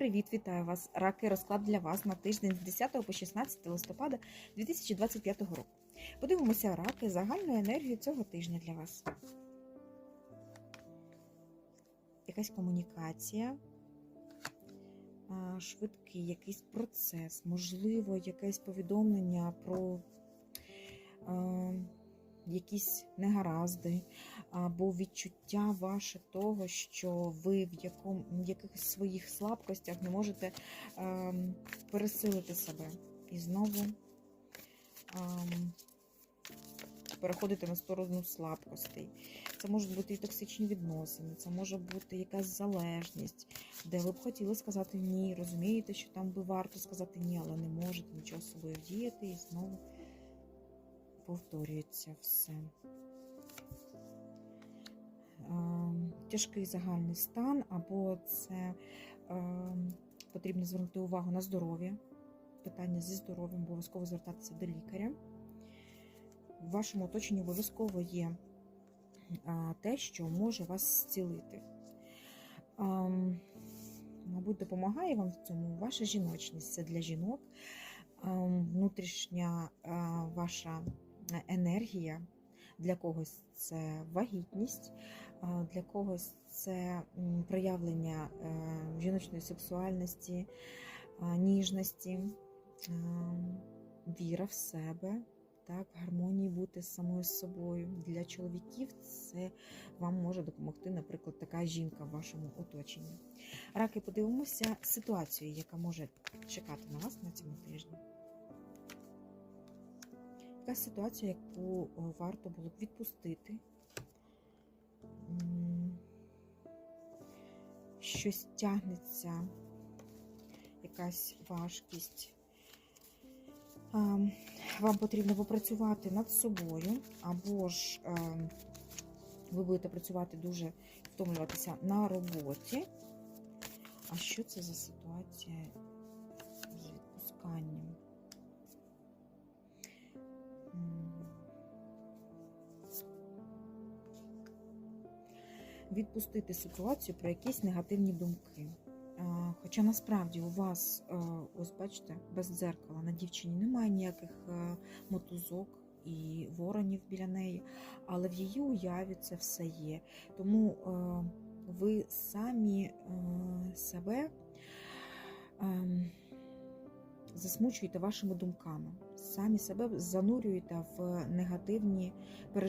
Привіт, вітаю вас! Раки розклад для вас на тиждень з 10 по 16 листопада 2025 року. Подивимося раки загальну енергію цього тижня для вас. Якась комунікація, швидкий якийсь процес, можливо, якесь повідомлення про якісь негаразди, або відчуття ваше того, що ви в, якому, в якихось своїх слабкостях не можете ем, пересилити себе. І знову ем, переходити на сторону слабкостей. Це можуть бути і токсичні відносини, це може бути якась залежність, де ви б хотіли сказати ні, розумієте, що там би варто сказати ні, але не можете нічого з собою вдіяти, і знову повторюється все. Тяжкий загальний стан, або це ем, потрібно звернути увагу на здоров'я, питання зі здоров'ям, обов'язково звертатися до лікаря. В вашому оточенні обов'язково є те, що може вас зцілити. Ем, Мабуть, допомагає вам в цьому ваша жіночність. Це для жінок, ем, внутрішня е, ваша енергія. Для когось це вагітність, для когось це проявлення е, жіночної сексуальності, ніжності, віра в себе, так, гармонії бути з самою собою. Для чоловіків це вам може допомогти, наприклад, така жінка в вашому оточенні. Раки, подивимося ситуацію, яка може чекати на вас на цьому тижні. Якась ситуація, яку варто було б відпустити. Щось тягнеться, якась важкість. Ем, Вам потрібно попрацювати над собою, або ж ем, ви будете працювати дуже втомлюватися на роботі. А що це за ситуація з відпусканням? Відпустити ситуацію про якісь негативні думки. Хоча насправді у вас, е, ось бачите, без дзеркала на дівчині немає ніяких е, мотузок і воронів біля неї, але в її уяві це все є. Тому е, ви самі е, себе ем, засмучуєте вашими думками, самі себе занурюєте в негативні переживання.